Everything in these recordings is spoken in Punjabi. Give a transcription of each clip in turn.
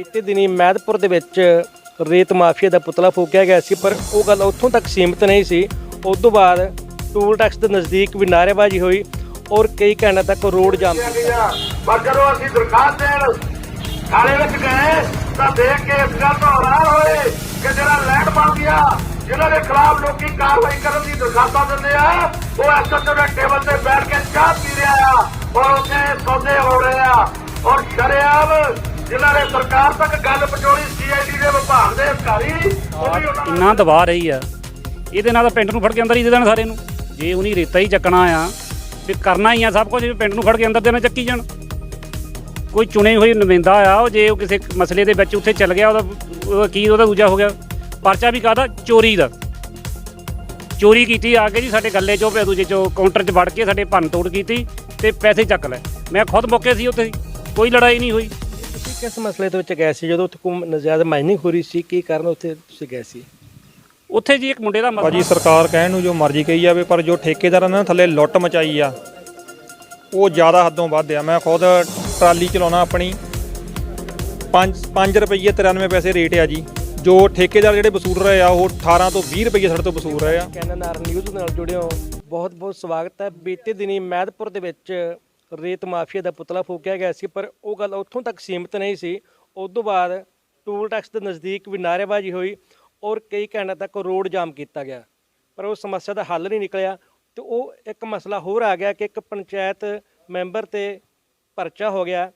ਬੀਤੇ ਦਿਨੀ ਮਹਿਦਪੁਰ ਦੇ ਵਿੱਚ ਰੇਤ ਮਾਫੀਆ ਦਾ ਪੁਤਲਾ ਫੂਕਿਆ ਗਿਆ ਸੀ, ਪਰ ਉਹ ਗੱਲ ਉੱਥੋਂ ਤੱਕ ਸੀਮਿਤ ਨਹੀਂ ਸੀ। ਉਸ ਤੋਂ ਬਾਅਦ ਟੂਲ ਟੈਕਸ ਦੇ ਨਜ਼ਦੀਕ ਵੀ ਨਾਅਰੇਬਾਜ਼ੀ ਹੋਈ ਔਰ ਕਈ ਘੰਟੇ ਤੱਕ ਰੋਡ ਜਾਮ ਦਿੱਤੀਆਂ ਗਈਆਂ ਅਸੀਂ ਦਰਖਾਸਤ ਦੇਣ। ਥਾਣੇ ਵਿੱਚ ਗਏ, ਤਾਂ ਦੇਖ ਕੇ ਇਸ ਗੱਲ ਤੋਂ ਹੈਰਾਨ ਹੋਏ ਕਿ ਜਿਹੜਾ ਲੈਂਡ ਮਾਫੀਆ, ਜਿਨ੍ਹਾਂ ਦੇ ਖਿਲਾਫ ਲੋਕੀ ਕਾਰਵਾਈ ਕਰਨ ਦੀ ਦਰਖਾਸਤਾਂ ਦਿੰਦੇ ਆ, ਉਹ ਐਸਐਚਓ ਦੇ ਟੇਬਲ ਤੇ ਬੈਠ ਕੇ ਚਾਹ ਪੀ ਰਿਹਾ ਆ ਔਰ ਉੱਥੇ ਸੌਦੇ ਹੋ ਰਹੇ ਆ ਔਰ ਸ਼ਰੇਆਮ ਜਿਨ੍ਹਾਂ ਨੇ ਸਰਕਾਰ ਤੱਕ ਗੱਲ ਪਹੁੰਚਾਉਣੀ ਸੀਆਈਡੀ ਦੇ ਵਿਭਾਗ ਦੇ ਅਧਿਕਾਰੀ, ਉਹ ਵੀ ਉਹਨਾਂ ਇੰਨਾ ਦਬਾ ਰਹੀ ਆ। ਇਹਦੇ ਨਾਲ ਤਾਂ ਪਿੰਡ ਨੂੰ ਫੜ ਕੇ ਅੰਦਰ ਹੀ ਦੇ ਦੇਣ ਸਾਰੇ ਨੂੰ। ਜੇ ਉਹਨੀ ਰੇਤਾ ਹੀ ਚੱਕਣਾ ਆ ਵੀ ਕਰਨਾ ਹੀ ਆ ਸਭ ਕੁਝ, ਪਿੰਡ ਨੂੰ ਫੜ ਕੇ ਅੰਦਰ ਦੇਣਾ ਚੱਕੀ ਜਾਣ। ਕੋਈ ਚੁਣੇ ਹੋਏ ਨੁਮਾਇੰਦਾ ਆ, ਉਹ ਜੇ ਉਹ ਕਿਸੇ ਮਸਲੇ ਦੇ ਵਿੱਚ ਉੱਥੇ ਚੱਲ ਗਿਆ, ਉਹਦਾ ਉਹਦਾ ਕੀ ਉਹਦਾ ਦੂਜਾ ਹੋ ਗਿਆ। ਪਰਚਾ ਵੀ ਕਾਹਦਾ? ਚੋਰੀ ਦਾ। ਚੋਰੀ ਕੀਤੀ ਆ ਕੇ ਜੀ ਸਾਡੇ ਗੱਲੇ ਚੋਂ ਪਿਆ, ਦੂਜੇ ਚੋਂ ਕਾਊਂਟਰ 'ਚ ਵੜ ਕੇ ਸਾਡੇ ਭੰਨ ਤੋੜ ਕੀਤੀ ਤੇ ਪੈਸੇ ਚੱਕ ਲੈ ਮੈਂ ਖੁਦ ਮੌਕੇ ਸੀ ਉੱਥੇ, ਕੋਈ ਲੜਾਈ ਨਹੀਂ ਹੋਈ। ਕਿਸ ਮਸਲੇ ਦੇ ਵਿੱਚ ਗਏ ਸੀ? ਜਦੋਂ ਉੱਥੇ ਕੋਈ ਨਜਾਇਜ਼ ਮਾਈਨਿੰਗ ਹੋ ਰਹੀ ਸੀ ਕੀ ਕਾਰਨ ਉੱਥੇ ਤੁਸੀਂ ਗਏ ਸੀ? ਉੱਥੇ ਜੀ ਇੱਕ ਮੁੰਡੇ ਦਾ ਮਸਲਾ ਭਾਜੀ ਸਰਕਾਰ ਕਹਿਣ ਨੂੰ ਜੋ ਮਰਜ਼ੀ ਕਹੀ ਜਾਵੇ ਪਰ ਜੋ ਠੇਕੇਦਾਰਾਂ ਨੇ ਥੱਲੇ ਲੁੱਟ ਮਚਾਈ ਆ ਉਹ ਜ਼ਿਆਦਾ ਹੱਦੋਂ ਵੱਧ ਆ। ਮੈਂ ਖੁਦ ਟਰਾਲੀ ਚਲਾਉਣਾ ਆਪਣੀ। 5 5 ਰੁਪਏ 93 ਪੈਸੇ ਰੇਟ ਆ ਜੀ। ਜੋ ਠੇਕੇਦਾਰ ਜਿਹੜੇ ਵਸੂਲ ਰਹੇ ਆ ਉਹ 18 ਤੋਂ 20 ਰੁਪਏ ਸਾਡੇ ਤੋਂ ਵਸੂਲ ਰਹੇ ਆ। ਕੈਨਨ ਆਰ ਨਿਊਜ਼ ਨਾਲ ਜੁੜੇ ਹੋ ਬਹੁਤ ਬਹੁਤ ਸਵਾਗਤ ਹੈ। ਬੀਤੇ ਦਿਨੀ ਮਹਿਦਪੁਰ ਦੇ ਵਿੱਚ ਰੇਤ ਮਾਫੀਆ ਦਾ ਪੁਤਲਾ ਫੂਕਿਆ ਗਿਆ ਸੀ, ਪਰ ਉਹ ਗੱਲ ਉੱਥੋਂ ਤੱਕ ਸੀਮਿਤ ਨਹੀਂ ਸੀ। ਉਸ ਤੋਂ ਬਾਅਦ ਟੂਲ ਟੈਕਸ ਦੇ ਨਜ਼ਦੀਕ ਵੀ ਨਾਅਰੇਬਾਜ਼ੀ ਹੋਈ ਔਰ ਕਈ ਘੰਟੇ ਤੱਕ ਰੋਡ ਜਾਮ ਕੀਤਾ ਗਿਆ। ਪਰ ਉਹ ਸਮੱਸਿਆ ਦਾ ਹੱਲ ਨਹੀਂ ਨਿਕਲਿਆ ਤੇ ਉਹ ਇੱਕ ਮਸਲਾ ਹੋਰ ਆ ਗਿਆ ਕਿ ਇੱਕ ਪੰਚਾਇਤ ਮੈਂਬਰ ਤੇ ਪਰਚਾ ਹੋ ਗਿਆ।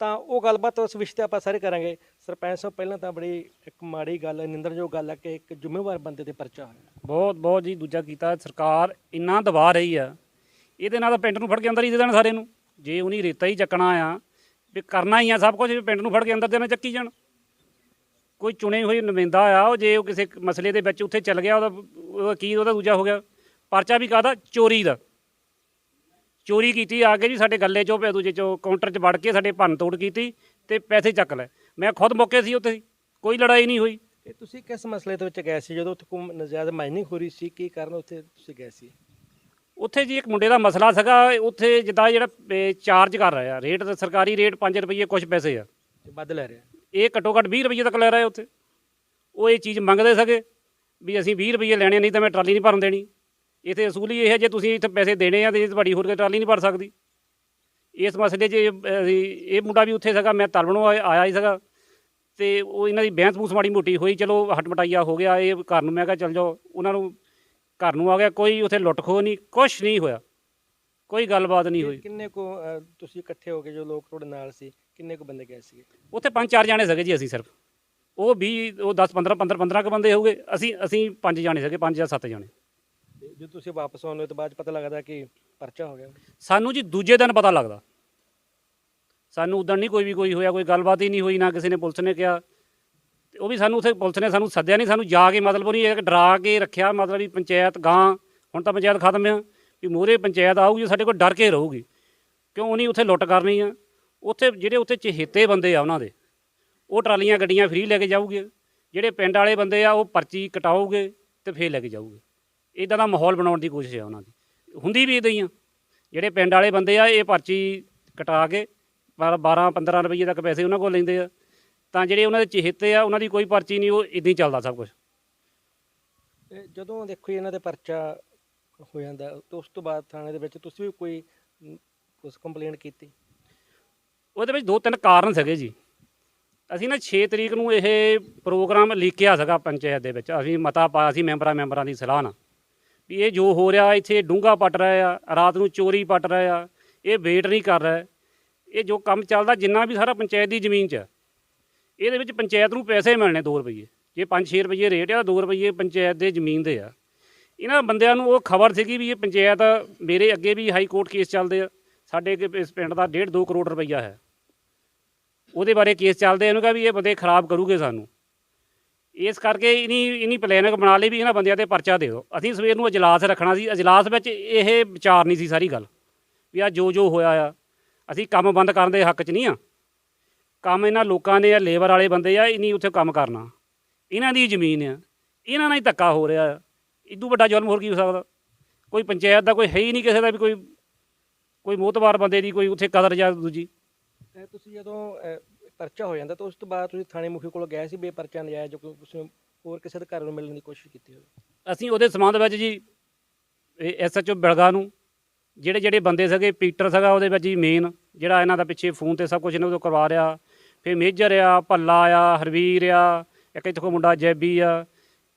ਤਾਂ ਉਹ ਗੱਲਬਾਤ ਉਸ ਵਿਸ਼ੇ ਤੇ ਆਪਾਂ ਸਾਰੇ ਕਰਾਂਗੇ। ਸਰਪੰਚ ਸਾਹਿਬ, ਪਹਿਲਾਂ ਤਾਂ ਬੜੀ ਇੱਕ ਮਾੜੀ ਗੱਲ ਹੈ ਨਿੰਦਰਯੋਗ ਗੱਲ ਹੈ ਕਿ ਇੱਕ ਜ਼ਿੰਮੇਵਾਰ ਬੰਦੇ ਤੇ ਪਰਚਾ ਹੋਇਆ। ਬਹੁਤ ਬਹੁਤ ਜੀ, ਦੂਜਾ ਕੀਤਾ ਸਰਕਾਰ ਇੰਨਾ ਦਬਾ ਰਹੀ ਆ। ਇਹਦੇ ਨਾਲ ਤਾਂ ਪਿੰਡ ਨੂੰ ਫੜ ਕੇ ਅੰਦਰ ਹੀ ਦੇ ਦੇਣ ਸਾਰੇ ਨੂੰ। ਜੇ ਉਹਨੀ ਰੇਤਾ ਹੀ ਚੱਕਣਾ ਆ, ਵੀ ਕਰਨਾ ਹੀ ਆ ਸਭ ਕੁਝ ਪਿੰਡ ਨੂੰ ਫੜ ਕੇ ਅੰਦਰ ਦੇਣਾ, ਚੱਕੀ ਜਾਣ। ਕੋਈ ਚੁਣੇ ਹੋਏ ਨੁਮਾਇੰਦਾ ਆ, ਉਹ ਜੇ ਉਹ ਕਿਸੇ ਮਸਲੇ ਦੇ ਵਿੱਚ ਉੱਥੇ ਚੱਲ ਗਿਆ, ਉਹਦਾ ਉਹਦਾ ਕੀ, ਉਹਦਾ ਦੂਜਾ ਹੋ ਗਿਆ। ਪਰਚਾ ਵੀ ਕਾਹਦਾ? ਚੋਰੀ ਦਾ। ਚੋਰੀ ਕੀਤੀ, ਆ ਕੇ ਜੀ ਸਾਡੇ ਗੱਲੇ ਚੋਂ, ਪੈ ਦੂਜੇ ਚੋਂ ਕਾਊਂਟਰ 'ਚ ਵੜ ਕੇ ਸਾਡੇ ਭੰਨ ਤੋੜ ਕੀਤੀ ਤੇ ਪੈਸੇ ਚੱਕ ਲੈ ਮੈਂ ਖੁਦ ਮੌਕੇ ਸੀ ਉੱਥੇ, ਕੋਈ ਲੜਾਈ ਨਹੀਂ ਹੋਈ। ਇਹ ਤੁਸੀਂ ਕਿਸ ਮਸਲੇ ਦੇ ਵਿੱਚ ਗਏ ਸੀ? ਜਦੋਂ ਉੱਥੇ ਕੋਈ ਨਜਾਇਜ਼ ਮਾਈਨਿੰਗ ਹੋ ਰਹੀ ਸੀ, ਕੀ ਕਾਰਨ ਉੱਥੇ ਤੁਸੀਂ ਗਏ ਸੀ? ਉੱਥੇ ਜੀ ਇੱਕ ਮੁੰਡੇ ਦਾ ਮਸਲਾ ਸੀਗਾ ਉੱਥੇ ਜਿੱਦਾਂ ਜਿਹੜਾ ਚਾਰਜ ਕਰ ਰਿਹਾ ਰੇਟ ਤਾਂ ਸਰਕਾਰੀ ਰੇਟ 5 ਰੁਪਏ ਕੁਝ ਪੈਸੇ ਆ। ਤੇ ਵੱਧ ਲੈ ਰਿਹਾ। ਇਹ ਘੱਟੋ ਘੱਟ 20 ਰੁਪਏ ਤੱਕ ਲੈ ਰਹੇ ਉੱਥੇ। ਉਹ ਇਹ ਚੀਜ਼ ਮੰਗਦੇ ਸਕੇ ਵੀ ਅਸੀਂ 20 ਰੁਪਏ ਲੈਣੇ ਨਹੀਂ ਤਾਂ ਮੈਂ ਟਰਾਲੀ ਨਹੀਂ ਭਰਨ ਦੇਣੀ। ਇੱਥੇ ਅਸੂਲ ਹੀ ਇਹ ਹੈ ਜੇ ਤੁਸੀਂ ਇੱਥੇ ਪੈਸੇ ਦੇਣੇ ਆ ਤੇ ਤੁਹਾਡੀ ਹੋਰ ਕੋਈ ਟਰਾਲੀ ਨਹੀਂ ਭਰ ਸਕਦੀ। ਇਸ ਮਸਲੇ 'ਚ ਇਹ- ਮੁੰਡਾ ਵੀ ਉੱਥੇ ਸੀਗਾ ਮੈਂ ਤਲਵਣੋਂ ਆਇਆ ਆਇਆ ਹੀ ਸੀਗਾ। ਤੇ ਉਹ ਇਹਨਾਂ ਦੀ ਬਹਿਸ ਬੂਸ ਮਾੜੀ ਮੋਟੀ ਹੋਈ ਚਲੋ ਹਟਮਟਾਈਆ ਹੋ ਗਿਆ ਇਹ ਘਰ ਨੂੰ ਮੈਂ ਕਿਹਾ ਚੱਲ ਜਾਓ। ਉਹਨਾਂ ਨੂੰ ਘਰ ਨੂੰ ਆ ਗਿਆ ਕੋਈ ਉੱਥੇ ਲੁੱਟ ਖੋਹ ਨਹੀਂ ਕੁਛ ਨਹੀਂ ਹੋਇਆ। ਕੋਈ ਗੱਲਬਾਤ ਨਹੀਂ ਹੋਈ। ਕਿੰਨੇ ਕੋ ਤੁਸੀਂ ਇਕੱਠੇ ਹੋ ਕੇ ਜੋ ਲੋਕ ਤੁਹਾਡੇ ਨਾਲ ਸੀ ਕਿੰਨੇ ਕੋ ਬੰਦੇ ਗਏ ਸੀਗੇ? ਉੱਥੇ ਪੰਜ ਚਾਰ ਜਾਣੇ ਸੀਗੇ ਜੀ ਅਸੀਂ ਸਿਰਫ। ਉਹ 20 ਉਹ 10 15 15 15 ਕ ਬੰਦੇ ਹੋਗੇ ਅਸੀਂ ਅਸੀਂ ਪੰਜ ਜਾਣੇ ਸੀਗੇ ਪੰਜ ਜਾਂ ਸੱਤ ਜਾਣੇ। ਜਦੋਂ ਤੁਸੀਂ ਵਾਪਸ ਆਉਂਦੇ ਹੋ ਤਾਂ ਬਾਅਦ ਪਤਾ ਲੱਗਦਾ ਕਿ ਪਰਚਾ ਹੋ ਗਿਆ? ਸਾਨੂੰ ਜੀ ਦੂਜੇ ਦਿਨ ਪਤਾ ਲੱਗਦਾ। ਸਾਨੂੰ ਉਦੋਂ ਨਹੀਂ ਕੋਈ ਵੀ ਕੋਈ ਹੋਇਆ ਕੋਈ ਗੱਲਬਾਤ ਹੀ ਨਹੀਂ ਹੋਈ ਨਾ ਕਿਸੇ ਨੇ ਪੁਲਿਸ ਨੇ ਕਿਹਾ। ਉਹ ਵੀ ਸਾਨੂੰ ਉੱਥੇ ਪੁਲਿਸ ਨੇ ਸਾਨੂੰ ਸੱਦਿਆ ਨਹੀਂ, ਸਾਨੂੰ ਜਾ ਕੇ ਮਤਲਬ ਉਹ ਨਹੀਂ ਇਹ ਡਰਾ ਕੇ ਰੱਖਿਆ, ਮਤਲਬ ਵੀ ਪੰਚਾਇਤ ਗਾਂ ਹੁਣ ਤਾਂ ਪੰਚਾਇਤ ਖਤਮ ਆ, ਵੀ ਮੂਹਰੇ ਪੰਚਾਇਤ ਆਊਗੀ ਸਾਡੇ ਕੋਲ ਡਰ ਕੇ ਰਹੂਗੀ। ਕਿਉਂ ਉਹਨੀ ਉੱਥੇ ਲੁੱਟ ਕਰਨੀ ਆ? ਉੱਥੇ ਜਿਹੜੇ ਉੱਥੇ ਚਹੇਤੇ ਬੰਦੇ ਆ ਉਹਨਾਂ ਦੇ, ਉਹ ਟਰਾਲੀਆਂ ਗੱਡੀਆਂ ਫ੍ਰੀ ਲੈ ਕੇ ਜਾਊਗੇ, ਜਿਹੜੇ ਪਿੰਡ ਵਾਲੇ ਬੰਦੇ ਆ ਉਹ ਪਰਚੀ ਕਟਾਉਗੇ ਤੇ ਫੇਰ ਲੈ ਕੇ ਜਾਊਗੇ। ਇਦਾਂ ਦਾ ਮਾਹੌਲ ਬਣਾਉਣ ਦੀ ਕੋਸ਼ਿਸ਼ ਆ ਉਹਨਾਂ ਦੀ। ਹੁੰਦੀ ਵੀ ਇਦਾਂ ਹੀ ਆ। ਜਿਹੜੇ ਪਿੰਡ ਵਾਲੇ ਬੰਦੇ ਆ, ਇਹ ਪਰਚੀ ਕਟਾ ਕੇ ਪਰ 12 15 ਰੁਪਏ ਤੱਕ ਪੈਸੇ ਉਹਨਾਂ ਕੋਲ ਲੈਂਦੇ ਆ। ਤਾਂ ਜਿਹੜੇ ਉਹਨਾਂ ਦੇ ਚਹੇਤੇ ਆ ਉਹਨਾਂ ਦੀ ਕੋਈ ਪਰਚੀ ਨਹੀਂ ਉਹ ਇਦਾਂ ਹੀ ਚੱਲਦਾ ਸਭ ਕੁਝ ਤੇ ਜਦੋਂ ਦੇਖੋ ਜੀ ਇਹਨਾਂ ਦੇ ਪਰਚਾ ਹੋ ਜਾਂਦਾ ਤਾਂ ਉਸ ਤੋਂ ਬਾਅਦ ਥਾਣੇ ਦੇ ਵਿੱਚ ਤੁਸੀਂ ਵੀ ਕੋਈ ਉਸ ਕੰਪਲੇਂਟ ਕੀਤੀ? ਉਹਦੇ ਵਿੱਚ ਦੋ ਤਿੰਨ ਕਾਰਨ ਸੀਗੇ ਜੀ। ਅਸੀਂ ਨਾ 6 ਤਰੀਕ ਨੂੰ ਇਹ ਪ੍ਰੋਗਰਾਮ ਲਿਖਿਆ ਸੀਗਾ ਪੰਚਾਇਤ ਦੇ ਵਿੱਚ। ਅਸੀਂ ਮਤਾ ਪਾਇਆ ਸੀ ਮੈਂਬਰਾਂ ਮੈਂਬਰਾਂ ਦੀ ਸਲਾਹ ਨਾਲ। ਵੀ ਇਹ ਜੋ ਹੋ ਰਿਹਾ ਇੱਥੇ ਡੂੰਗਾ ਪੱਟ ਰਹੇ ਆ ਰਾਤ ਨੂੰ ਚੋਰੀ ਪੱਟ ਰਹੇ ਆ ਇਹ ਵੇਟ ਨਹੀਂ ਕਰ ਰਿਹਾ। ਇਹ ਜੋ ਕੰਮ ਚੱਲਦਾ ਜਿੰਨਾ ਵੀ ਸਾਰਾ ਪੰਚਾਇਤ ਦੀ ਜ਼ਮੀਨ 'ਚ ਆ, ਇਹਦੇ ਵਿੱਚ ਪੰਚਾਇਤ ਨੂੰ ਪੈਸੇ ਮਿਲਣੇ 2 ਰੁਪਏ ਜੇ 5-6 ਰੁਪਏ ਰੇਟ ਆ 2 ਰੁਪਏ ਪੰਚਾਇਤ ਦੇ ਜ਼ਮੀਨ ਦੇ ਆ। ਇਹਨਾਂ ਬੰਦਿਆਂ ਨੂੰ ਉਹ ਖਬਰ ਸੀਗੀ ਵੀ ਇਹ ਪੰਚਾਇਤ ਮੇਰੇ ਅੱਗੇ ਵੀ ਹਾਈ ਕੋਰਟ ਕੇਸ ਚੱਲਦੇ ਆ। ਸਾਡੇ ਇਸ ਪਿੰਡ ਦਾ 1.5 2 ਕਰੋੜ ਰੁਪਈਆ ਹੈ। ਉਹਦੇ ਬਾਰੇ ਕੇਸ ਚੱਲਦੇ ਇਹਨੂੰ ਕਹਾ ਵੀ ਇਹ ਬੰਦੇ ਖਰਾਬ ਕਰੂਗੇ ਸਾਨੂੰ। ਇਸ ਕਰਕੇ ਇਨੀ ਇਨੀ ਪਲੈਨਿੰਗ ਬਣਾ ਲਈ ਵੀ ਇਹਨਾਂ ਬੰਦਿਆਂ ਤੇ ਪਰਚਾ ਦੇ ਦਿਓ। ਅਸੀਂ ਸਵੇਰ ਨੂੰ ਅਜਲਾਸ ਰੱਖਣਾ ਸੀ। ਅਜਲਾਸ ਵਿੱਚ ਇਹ ਵਿਚਾਰ ਨਹੀਂ ਸੀ ਸਾਰੀ ਗੱਲ। ਵੀ ਆ ਜੋ ਜੋ ਹੋਇਆ ਆ। ਅਸੀਂ ਕੰਮ ਬੰਦ ਕਰਨ ਦੇ ਹੱਕ 'ਚ ਨਹੀਂ ਆ। ਕੰਮ ਇਹਨਾਂ ਲੋਕਾਂ ਨੇ ਆ ਲੇਬਰ ਵਾਲੇ ਬੰਦੇ ਆ ਇਨੀ ਉੱਥੇ ਕੰਮ ਕਰਨਾ। ਇਹਨਾਂ ਦੀ ਜ਼ਮੀਨ ਆ। ਇਹਨਾਂ ਨਾਲ ਹੀ ਧੱਕਾ ਹੋ ਰਿਹਾ। ਇਦੋਂ ਵੱਡਾ ਜ਼ੁਲਮ ਹੋਰ ਕੀ ਹੋ ਸਕਦਾ? ਕੋਈ ਪੰਚਾਇਤ ਦਾ ਕੋਈ ਹੈ ਹੀ ਨਹੀਂ ਕਿਸੇ ਦਾ ਵੀ ਕੋਈ ਕੋਈ ਮੋਤਬਾਰ ਬੰਦੇ ਦੀ ਕੋਈ ਉੱਥੇ ਕਦਰ ਜਾਂ ਦੂਜੀ। ਤੁਸੀਂ ਜਦੋਂ ਪਰਚਾ ਹੋ ਜਾਂਦਾ ਤਾਂ ਉਸ ਤੋਂ ਬਾਅਦ ਤੁਸੀਂ ਥਾਣੇ ਮੁਖੀ ਕੋਲ ਗਏ ਸੀ ਵੀ ਇਹ ਪਰਚਾ ਨਜਾਇਜ਼ ਜੋ ਤੁਸੀਂ ਹੋਰ ਕਿਸੇ ਦੇ ਘਰ ਨੂੰ ਮਿਲਣ ਦੀ ਕੋਸ਼ਿਸ਼ ਕੀਤੀ ਹੋਵੇ? ਅਸੀਂ ਉਹਦੇ ਸੰਬੰਧ ਵਿੱਚ ਜੀ ਐਸਐਚਓ ਬਿਲਗਾ ਨੂੰ ਜਿਹੜੇ ਜਿਹੜੇ ਬੰਦੇ ਸੀਗੇ ਪੀਟਰ ਸੀਗਾ ਉਹਦੇ ਵਿੱਚ ਜੀ ਮੇਨ ਜਿਹੜਾ ਇਹਨਾਂ ਦਾ ਪਿੱਛੇ ਫੋਨ ਤੇ ਸਭ ਕੁਝ ਇਹਨਾਂ ਕਰਵਾ ਰਿਹਾ। ਫਿਰ ਮੇਜਰ ਆ ਭੱਲਾ ਆ ਹਰਵੀਰ ਆ ਇੱਕ ਇੱਥੋਂ ਮੁੰਡਾ ਜੈਬੀ ਆ।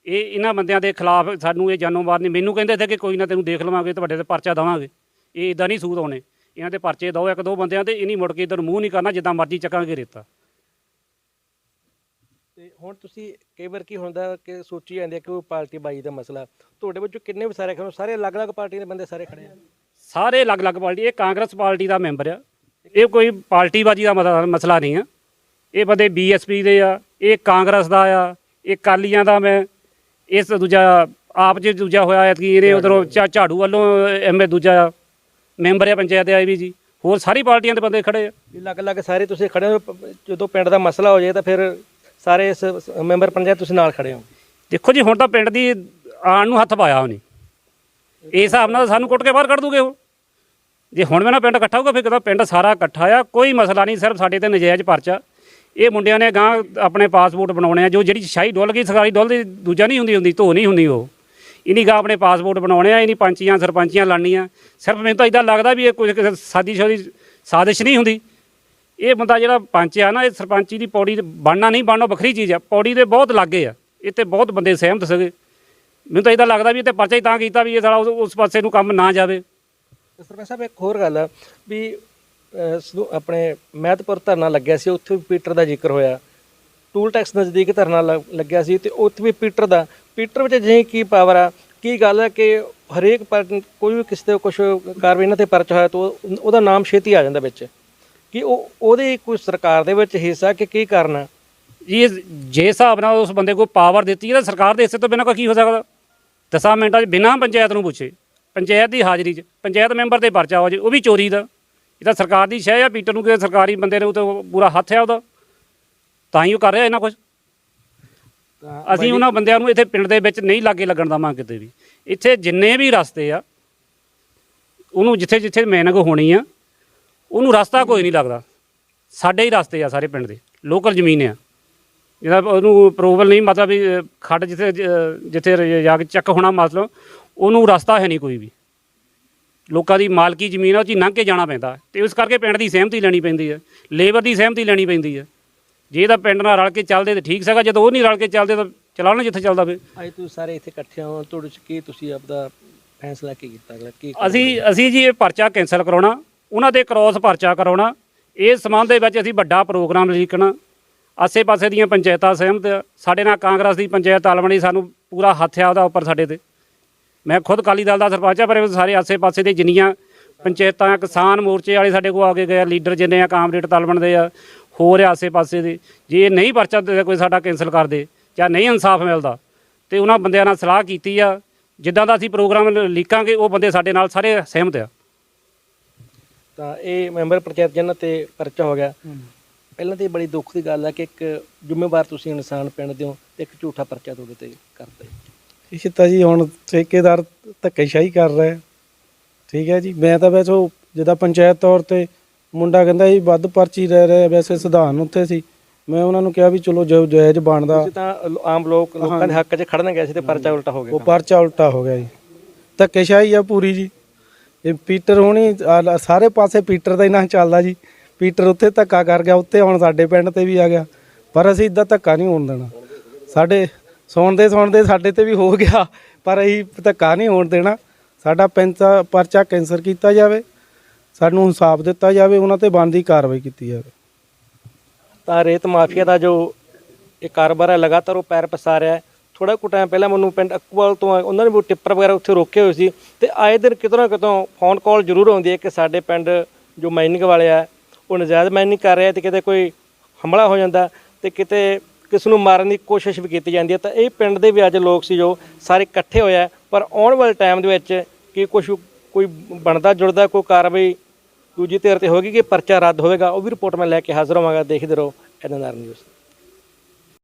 ਇਹ ਇਹਨਾਂ ਬੰਦਿਆਂ ਦੇ ਖਿਲਾਫ ਸਾਨੂੰ ਇਹ ਜਾਨੋਂ ਮਾਰ ਨਹੀਂ ਮੈਨੂੰ ਕਹਿੰਦੇ ਸੀ ਕਿ ਕੋਈ ਨਾ ਤੈਨੂੰ ਦੇਖ ਲਵਾਂਗੇ ਤੁਹਾਡੇ ਤੇ ਪਰਚਾ ਦੇਵਾਂਗੇ। ਇਹ ਇਦਾਂ ਨਹੀਂ ਸੂਤ ਆਉਣੇ। ਇਹਨਾਂ ਦੇ ਪਰਚੇ ਦੋ ਇੱਕ ਦੋ ਬੰਦਿਆਂ ਤੇ ਇਹ ਨਹੀਂ ਮੁੜ ਕੇ ਇਧਰ ਮੂੰਹ ਨਹੀਂ ਕਰਨਾ ਜਿੱਦਾਂ ਮਰਜ਼ੀ ਚੱਕਾਂਗੇ ਰੇਤਾ। ਤੇ ਹੁਣ ਤੁਸੀਂ ਕਈ ਵਾਰ ਕੀ ਹੁੰਦਾ ਕਿ ਸੋਚੀ ਜਾਂਦੇ ਕਿ ਉਹ ਪਾਰਟੀ ਬਾਈ ਦਾ ਮਸਲਾ। ਤੁਹਾਡੇ ਵਿੱਚੋਂ ਕਿੰਨੇ ਵੀ ਸਾਰੇ ਖੜੇ? ਸਾਰੇ ਅਲੱਗ-ਅਲੱਗ ਪਾਰਟੀ ਦੇ ਬੰਦੇ ਸਾਰੇ ਖੜੇ ਆ? ਸਾਰੇ ਅਲੱਗ-ਅਲੱਗ ਪਾਰਟੀ ਇਹ ਕਾਂਗਰਸ ਪਾਰਟੀ ਦਾ ਮੈਂਬਰ ਆ। ਇਹ ਕੋਈ ਪਾਰਟੀਬਾਜੀ ਦਾ ਮਸਲਾ- ਮਸਲਾ ਨਹੀਂ ਆ। ਇਹ ਬੰਦੇ ਬੀਐਸਪੀ ਦੇ ਆ ਇਹ ਕਾਂਗਰਸ ਦਾ ਆ ਇਹ ਕਾਲੀਆਂ ਦਾ ਮੈਂ ਇਸ ਦੂਜਾ ਆਪ ਜੇ ਦੂਜਾ ਹੋਇਆ ਹੈ ਕਿ ਇਹਨੇ ਉਧਰੋਂ ਝਾੜੂ ਵੱਲੋਂ ਐਮਏ ਦੂਜਾ ਮੈਂਬਰ ਆ ਪੰਚਾਇਤ ਆ ਵੀ ਜੀ। ਹੋਰ ਸਾਰੀ ਪਾਰਟੀਆਂ ਦੇ ਬੰਦੇ ਖੜੇ ਆ। ਵੀ ਅਲੱਗ-ਅਲੱਗ ਸਾਰੇ ਤੁਸੀਂ ਖੜੇ ਹੋ ਜਦੋਂ ਪਿੰਡ ਦਾ ਮਸਲਾ ਹੋ ਜਾਏ ਤਾਂ ਫਿਰ ਸਾਰੇ ਇਸ ਮੈਂਬਰ ਪੰਚਾਇਤ ਤੁਸੀਂ ਨਾਲ ਖੜੇ ਹੋ। ਦੇਖੋ ਜੀ ਹੁਣ ਤਾਂ ਪਿੰਡ ਦੀ ਆਣ ਨੂੰ ਹੱਥ ਪਾਇਆ ਉਹਨੇ। ਇਸ ਹਿਸਾਬ ਨਾਲ ਸਾਨੂੰ ਕੁੱਟ ਕੇ ਬਾਹਰ ਕੱਢ ਦੂਗੇ ਉਹ। ਜੇ ਹੁਣ ਵੀ ਨਾ ਪਿੰਡ ਇਕੱਠਾ ਹੋਊਗਾ ਫਿਰ ਕਹਿੰਦਾ ਪਿੰਡ ਸਾਰਾ ਇਕੱਠਾ ਆ ਕੋਈ ਮਸਲਾ ਨਹੀਂ ਸਿਰਫ ਸਾਡੇ ਤੇ ਨਜਾਇਜ਼ ਪਰਚਾ। ਇਹ ਮੁੰਡਿਆਂ ਨੇ ਗਾਂ ਆਪਣੇ ਪਾਸਪੋਰਟ ਬਣਾਉਣੇ ਆ, ਜੋ ਜਿਹੜੀ ਸ਼ਾਹੀ ਡੁੱਲ ਗਈ, ਸਰਕਾਰੀ ਡੁੱਲ ਦੀ ਦੂਜਾ ਨਹੀਂ ਹੁੰਦੀ ਹੁੰਦੀ ਧੋ ਨਹੀਂ ਹੁੰਦੀ ਉਹ। ਇਨੀ ਗਾਂ ਆਪਣੇ ਪਾਸਪੋਰਟ ਬਣਾਉਣੇ ਆ, ਇਨੀ ਪੰਚੀਆਂ ਸਰਪੰਚੀਆਂ ਲੜਨੀਆਂ। ਸਿਰਫ ਮੈਨੂੰ ਤਾਂ ਇਦਾਂ ਲੱਗਦਾ ਵੀ ਇਹ ਕੋਈ ਕਿਸੇ ਸਾਦੀ ਸ਼ੋਦੀ ਸਾਜ਼ਿਸ਼ ਨਹੀਂ ਹੁੰਦੀ। ਇਹ ਬੰਦਾ ਜਿਹੜਾ ਪੰਚ ਆ ਨਾ, ਇਹ ਸਰਪੰਚੀ ਦੀ ਪੌੜੀ ਤੇ ਬਣਨਾ ਨਹੀਂ, ਬਣਨਾ ਵੱਖਰੀ ਚੀਜ਼ ਆ। ਪੌੜੀ ਦੇ ਬਹੁਤ ਲਾਗੇ ਆ ਇਹ ਤੇ ਬਹੁਤ ਬੰਦੇ ਸਹਿਮਤ ਸੀਗੇ। ਮੈਨੂੰ ਤਾਂ ਇਦਾਂ ਲੱਗਦਾ ਵੀ ਇਹ ਤੇ ਪਰਚਾ ਹੀ ਤਾਂ ਕੀਤਾ ਵੀ ਇਹ ਸਾਲਾ ਉਸ- ਪਾਸੇ ਨੂੰ ਕੰਮ ਨਾ ਜਾਵੇ। ਤੇ ਸਰਪੰਚ ਸਾਹਿਬ, ਇੱਕ ਹੋਰ ਗੱਲ ਆ ਵੀ ਆਪਣੇ ਮਹਿਤਪੁਰ ਧਰਨਾ ਲੱਗਿਆ ਸੀ, ਉੱਥੇ ਵੀ ਪੀਟਰ ਦਾ ਜ਼ਿਕਰ ਹੋਇਆ। ਟੂਲ ਟੈਕਸ ਨਜ਼ਦੀਕ ਧਰਨਾ ਲੱਗ- ਲੱਗਿਆ ਸੀ ਤੇ ਉੱਥੇ ਵੀ ਪੀਟਰ ਦਾ। ਪੀਟਰ ਵਿੱਚ ਅਜਿਹੀ ਕੀ ਪਾਵਰ ਆ? ਕੀ ਗੱਲ ਹੈ ਕਿ ਹਰੇਕ ਕੋਈ ਵੀ ਕਿਸੇ ਤੇ ਕੁਝ ਕਾਰਵਾਈ ਇਹਨਾਂ ਤੇ ਪਰਚਾ ਹੋਇਆ ਤਾਂ ਉਹਦਾ ਨਾਮ ਛੇਤੀ ਆ ਜਾਂਦਾ ਵਿੱਚ। ਕਿ ਉਹ, ਉਹਦੇ ਕੋਈ ਸਰਕਾਰ ਦੇ ਵਿੱਚ ਹਿੱਸਾ ਕਿ ਕੀ ਕਰਨਾ ਜੀ ਇਹ ਜੇ ਹਿਸਾਬ ਨਾਲ ਉਸ ਬੰਦੇ ਕੋਲ ਪਾਵਰ ਦਿੱਤੀ ਹੈ ਤਾਂ ਸਰਕਾਰ ਦੇ ਹਿੱਸੇ ਤੋਂ ਬਿਨਾਂ ਕੋਈ ਕੀ ਹੋ ਸਕਦਾ? ਦਸਾਂ ਮਿੰਟਾਂ 'ਚ ਬਿਨਾਂ ਪੰਚਾਇਤ ਨੂੰ ਪੁੱਛੇ। ਪੰਚਾਇਤ ਦੀ ਹਾਜ਼ਰੀ 'ਚ, ਪੰਚਾਇਤ ਮੈਂਬਰ ਤੇ ਪਰਚਾ ਹੋ ਜੇ, ਉਹ ਵੀ ਚੋਰੀ ਦਾ। ਇਹ ਤਾਂ ਸਰਕਾਰ ਦੀ ਸ਼ਹਿ ਆ ਪੀਟਰ ਨੂੰ ਕਿ ਸਰਕਾਰੀ ਬੰਦੇ ਨੇ ਉਹ ਤੇ ਪੂਰਾ ਹੱਥ ਆ ਉਹਦਾ। ਤਾਂ ਹੀ ਉਹ ਕਰ ਰਿਹਾ ਇਹਨਾਂ ਕੁਝ ਅਸੀਂ ਉਹਨਾਂ ਬੰਦਿਆਂ ਨੂੰ ਇੱਥੇ ਪਿੰਡ ਦੇ ਵਿੱਚ ਨਹੀਂ ਲਾਗੇ ਲੱਗਣ ਦਵਾਂ ਕਿਤੇ ਵੀ। ਇੱਥੇ ਜਿੰਨੇ ਵੀ ਰਸਤੇ ਆ ਉਹਨੂੰ ਜਿੱਥੇ ਜਿੱਥੇ ਮੈਨਗ ਹੋਣੀ ਆ ਉਹਨੂੰ ਰਸਤਾ ਕੋਈ ਨਹੀਂ ਲੱਗਦਾ। ਸਾਡੇ ਹੀ ਰਸਤੇ ਆ ਸਾਰੇ ਪਿੰਡ ਦੇ। ਲੋਕਲ ਜ਼ਮੀਨ ਆ। ਜਿਹਦਾ ਉਹਨੂੰ ਅਪਰੂਵਲ ਨਹੀਂ ਮਤਲਬ ਵੀ ਖੱਡ ਜਿੱਥੇ ਜਿੱਥੇ ਜਾ ਕੇ ਚੱਕ ਹੋਣਾ ਮਤਲਬ ਉਹਨੂੰ ਰਸਤਾ ਹੈ ਨਹੀਂ ਕੋਈ ਵੀ। ਲੋਕਾਂ ਦੀ ਮਾਲਕੀ ਜ਼ਮੀਨ ਆ ਉਹ 'ਚ ਲੰਘ ਕੇ ਜਾਣਾ ਪੈਂਦਾ। ਤੇ ਇਸ ਕਰਕੇ ਪਿੰਡ ਦੀ ਸਹਿਮਤੀ ਲੈਣੀ ਪੈਂਦੀ ਹੈ ਲੇਬਰ ਦੀ ਸਹਿਮਤੀ ਲੈਣੀ ਪੈਂਦੀ ਹੈ ਜੇ ਇਹਦਾ ਪਿੰਡ ਨਾਲ ਰਲ ਕੇ ਚੱਲਦੇ ਤੇ ਠੀਕ ਸੀਗਾ ਜਦੋਂ ਉਹ ਨਹੀਂ ਰਲ ਕੇ ਚੱਲਦੇ ਤਾਂ ਚਲਾਉਣਾ ਜਿੱਥੇ ਚੱਲਦਾ ਪਏ ਅੱਜ ਤੁਸੀਂ ਸਾਰੇ ਇੱਥੇ ਇਕੱਠੇ ਹੋ ਤੁਹਾਡੇ ਚ ਕੀ ਤੁਸੀਂ ਆਪਦਾ ਫੈਸਲਾ ਕੀ ਕੀਤਾ ਅਗਲਾ? ਕੀ ਅਸੀਂ ਅਸੀਂ ਜੀ ਇਹ ਪਰਚਾ ਕੈਂਸਲ ਕਰਾਉਣਾ ਉਹਨਾਂ ਦੇ ਕ੍ਰਾਸ ਪਰਚਾ ਕਰਾਉਣਾ ਇਸ ਸੰਬੰਧ ਦੇ ਵਿੱਚ ਅਸੀਂ ਵੱਡਾ ਪ੍ਰੋਗਰਾਮ ਲਿਖਣਾ ਆਸੇ-ਪਾਸੇ ਦੀਆਂ ਪੰਚਾਇਤਾਂ ਸਹਿਮਤ ਆ। ਸਾਡੇ ਨਾਲ ਕਾਂਗਰਸ ਦੀ ਪੰਚਾਇਤ ਆਲਮਣੀ ਸਾਨੂੰ ਪੂਰਾ ਹੱਥ ਆ ਉਹਦਾ ਉੱਪਰ ਸਾਡੇ ਤੇ। ਮੈਂ ਖੁਦ ਕਾਲੀ ਦਲ ਦਾ ਸਰਪੰਚ ਆ ਪਰ ਇਹ ਸਾਰੇ ਆਸੇ-ਪਾਸੇ ਦੇ ਜਿੰਨੀਆਂ ਪੰਚਾਇਤਾਂ ਕਿਸਾਨ ਮੋਰਚੇ ਵਾਲੇ ਸਾਡੇ ਕੋਲ ਆ ਕੇ ਗਏ ਆ, ਲੀਡਰ ਜਿੰਨੇ ਆ ਕਾਮਰੇਡ ਤਲਵਣ ਦੇ ਆ ਹੋਰ ਆ ਆਸੇ-ਪਾਸੇ ਦੇ। ਜੇ ਇਹ ਨਹੀਂ ਪਰਚਾ ਦੇ ਕੋਈ ਸਾਡਾ ਕੈਂਸਲ ਕਰ ਦੇ ਜਾਂ ਨਹੀਂ ਇਨਸਾਫ ਮਿਲਦਾ ਤੇ ਉਹਨਾਂ ਬੰਦਿਆਂ ਨਾਲ ਸਲਾਹ ਕੀਤੀ ਆ ਜਿੱਦਾਂ ਦਾ ਅਸੀਂ ਪ੍ਰੋਗਰਾਮ ਲਿਖਾਂਗੇ ਉਹ ਬੰਦੇ ਸਾਡੇ ਨਾਲ ਸਾਰੇ ਸਹਿਮਤ ਆ। ਤਾਂ ਇਹ ਮੈਂਬਰ ਪੰਚਾਇਤ ਜਿਹਨਾਂ ਤੇ ਪਰਚਾ ਹੋ ਗਿਆ ਪਹਿਲਾਂ ਤੇ ਬੜੀ ਦੁੱਖ ਦੀ ਗੱਲ ਹੈ ਕਿ ਇੱਕ ਜ਼ਿੰਮੇਵਾਰ ਤੁਸੀਂ ਇਨਸਾਨ ਪਿੰਡ ਦੇ ਹੋ ਤੇ ਇੱਕ ਝੂਠਾ ਪਰਚਾ ਤੁਹਾਡੇ ਤੇ ਕਰਤਾ ਜੀ ਇਹ ਤਾਂ ਜੀ ਹੁਣ ਠੇਕੇਦਾਰ ਧੱਕੇਸ਼ਾਹੀ ਕਰ ਰਿਹਾ ਹੈ। ਠੀਕ ਹੈ ਜੀ ਮੈਂ ਤਾਂ ਵੈਸੇ ਉਹ ਜਿੱਦਾਂ ਪੰਚਾਇਤ ਤੌਰ ਤੇ ਮੁੰਡਾ ਕਹਿੰਦਾ ਜੀ ਵੱਧ ਪਰਚੀ ਰਹਿ ਰਿਹਾ ਵੈਸੇ ਸਿਧਾਨ ਉੱਥੇ ਸੀ। ਮੈਂ ਉਹਨਾਂ ਨੂੰ ਕਿਹਾ ਵੀ ਚਲੋ ਜੋ ਜਾਇਜ਼ ਬਣਦਾ। ਤੁਸੀਂ ਤਾਂ ਲ- ਆਮ ਲੋਕ ਲੋਕਾਂ ਦੇ ਹੱਕ 'ਚ ਖੜਨ ਗਏ ਸੀ ਤੇ ਪਰਚਾ ਉਲਟਾ ਹੋ ਉਹ ਗਿਆ ਪਰਚਾ ਉਲਟਾ ਹੋ ਗਿਆ ਜੀ। ਧੱਕੇਸ਼ਾਹੀ ਆ ਪੂਰੀ ਜੀ। ਇਹ ਪੀਟਰ ਹੋਣੀ ਆ ਲ- ਸਾਰੇ ਪਾਸੇ ਪੀਟਰ ਦਾ ਹੀ ਨਾਂ ਚੱਲਦਾ ਜੀ। ਪੀਟਰ ਉੱਥੇ ਧੱਕਾ ਕਰ ਗਿਆ ਉੱਤੇ ਹੁਣ ਸਾਡੇ ਪਿੰਡ ਤੇ ਵੀ ਆ ਗਿਆ। ਪਰ ਅਸੀਂ ਇਦਾਂ ਧੱਕਾ ਨਹੀਂ ਹੋਣ ਦੇਣਾ। ਸਾਡੇ ਸੁਣਦੇ ਸੁਣਦੇ ਸਾਡੇ ਤੇ ਵੀ ਹੋ ਗਿਆ, ਪਰ ਅਸੀਂ ਧੱਕਾ ਨਹੀਂ ਹੋਣ ਦੇਣਾ। ਸਾਡਾ ਪੈਂਚਾ, ਪਰਚਾ ਕੈਂਸਲ ਕੀਤਾ ਜਾਵੇ, ਸਾਨੂੰ ਇਨਸਾਫ ਦਿੱਤਾ ਜਾਵੇ, ਉਹਨਾਂ ਤੇ ਬਣਦੀ ਕਾਰਵਾਈ ਕੀਤੀ ਜਾਵੇ। ਤਾਂ ਰੇਤ ਮਾਫੀਆ ਦਾ ਜੋ ਇਹ ਕਾਰੋਬਾਰ ਹੈ, ਲਗਾਤਾਰ ਉਹ ਪੈਰ ਪਸਾਰ ਰਿਹਾ ਹੈ। ਥੋੜਾ ਕੁ ਟਾਈਮ ਪਹਿਲਾਂ ਮੈਨੂੰ ਪਿੰਡ ਅਕਵਾਲ ਤੋਂ ਉਹਨਾਂ ਨੇ ਵੀ ਟਿੱਪਰ ਵਗੈਰਾ ਉੱਥੇ ਰੋਕੇ ਹੋਏ ਸੀ। ਤੇ ਆਏ ਦਿਨ ਕਿਤੋਂ ਨਾ ਕਿਤੋਂ ਫੋਨ ਕਾਲ ਜ਼ਰੂਰ ਆਉਂਦੀ ਹੈ ਕਿ ਸਾਡੇ ਪਿੰਡ ਜੋ ਮਾਈਨਿੰਗ ਵਾਲੇ ਆ, ਉਹ ਨਜਾਇਜ਼ ਮਾਈਨਿੰਗ ਕਰ ਰਿਹਾ ਆ ਤੇ ਕਿਤੇ ਕੋਈ ਹਮਲਾ ਹੋ ਜਾਂਦਾ ਤੇ ਕਿਤੇ ਕਿਸ ਨੂੰ ਮਾਰਨ ਦੀ ਕੋਸ਼ਿਸ਼ ਵੀ ਕੀਤੀ ਜਾਂਦੀ ਹੈ। ਤਾਂ ਇਹ ਪਿੰਡ ਦੇ ਵੀ ਅੱਜ ਲੋਕ ਸੀ ਜੋ ਸਾਰੇ ਇਕੱਠੇ ਹੋਏ ਆ। ਪਰ ਆਉਣ ਵਾਲੇ ਟਾਈਮ ਦੇ ਵਿੱਚ ਕੀ ਕੁਝ ਕੋਈ ਬਣਦਾ, ਜੁੜਦਾ, ਕੋਈ ਕਾਰਵਾਈ ਦੂਜੀ ਧਿਰ ਤੇ ਹੋਗੀ ਕਿ ਪਰਚਾ ਰੱਦ ਹੋਵੇਗਾ, ਉਹ ਵੀ ਰਿਪੋਰਟ ਮੈਂ ਲੈ ਕੇ ਹਾਜ਼ਰ ਹੋਵਾਂਗਾ। ਦੇਖਦੇ ਰਹੋ ਐਨਐਨਆਰ ਨਿਊਜ਼